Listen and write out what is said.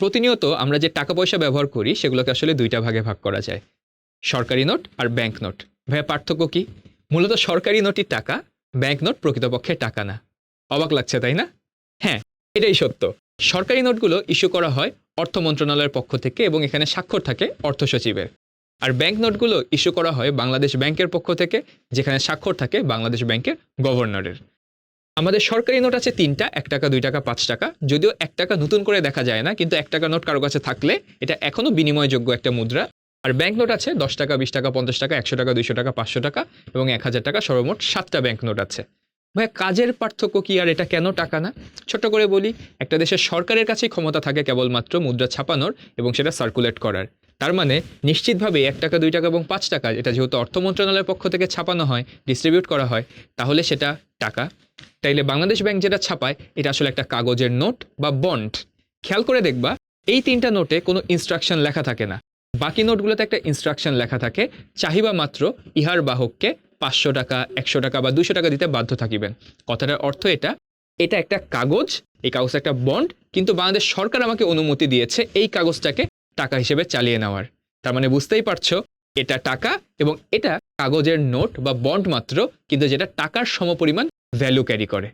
প্রতিনিয়ত আমরা যে টাকা পয়সা ব্যবহার করি, সেগুলোকে আসলে দুইটা ভাগে ভাগ করা যায়। সরকারি নোট আর ব্যাংক নোট। ভাইয়া, পার্থক্য কি? মূলত সরকারি নোটই টাকা, ব্যাংক নোট প্রকৃতপক্ষে টাকা না। অবাক লাগছে, তাই না? হ্যাঁ এটাই সত্য। সরকারি নোটগুলো ইস্যু করা হয় অর্থ মন্ত্রণালয়ের পক্ষ থেকে এবং এখানে স্বাক্ষর থাকে অর্থ সচিবের। আর ব্যাংক নোটগুলো ইস্যু করা হয় বাংলাদেশ ব্যাংকের পক্ষ থেকে, যেখানে স্বাক্ষর থাকে বাংলাদেশ ব্যাংকের গভর্নরের। আমাদের সরকারি নোট আছে তিনটা, এক টাকা, দুই টাকা, পাঁচ টাকা। যদিও এক টাকা নতুন করে দেখা যায় না, কিন্তু এক টাকা নোট কারও কাছে থাকলে এটা এখনও বিনিময়যোগ্য একটা মুদ্রা। আর ব্যাংক নোট আছে, দশ টাকা, বিশ টাকা, পঞ্চাশ টাকা, একশো টাকা, দুইশো টাকা, পাঁচশো টাকা এবং এক হাজার টাকা, সর্বমোট সাতটা ব্যাংক নোট আছে। ভাইয়া, কাজের পার্থক্য কি আর এটা কেন টাকা না? ছোট্ট করে বলি, একটা দেশের সরকারের কাছেই ক্ষমতা থাকে কেবলমাত্র মুদ্রা ছাপানোর এবং সেটা সার্কুলেট করার। তার মানে নিশ্চিতভাবে এক টাকা, দুই টাকা এবং পাঁচ টাকা, এটা যেহেতু অর্থ মন্ত্রণালয়ের পক্ষ থেকে ছাপানো হয় ডিস্ট্রিবিউট করা হয়, তাহলে সেটা টাকা। তাইলে বাংলাদেশ ব্যাংক যেটা ছাপায়, এটা আসলে একটা কাগজের নোট বা বন্ড খেয়াল করে দেখবা, এই তিনটা নোটে কোনো ইনস্ট্রাকশন লেখা থাকে না। বাকি নোটগুলোতে একটা ইনস্ট্রাকশন লেখা থাকে, চাহিবা মাত্র ইহার বাহককে পাঁচশো টাকা, একশো টাকা বা দুশো টাকা দিতে বাধ্য থাকিবেন। কথাটার অর্থ এটা এটা একটা কাগজ, এই কাগজটা একটা বন্ড কিন্তু বাংলাদেশ সরকার আমাকে অনুমতি দিয়েছে এই কাগজটাকে টাকা হিসেবে চালিয়ে নেওয়ার। তার মানে বুঝতেই পারছ, এটা টাকা এবং এটা কাগজের নোট বা বন্ড মাত্র, কিন্তু যেটা টাকার সমপরিমাণ ভ্যালু ক্যারি করে।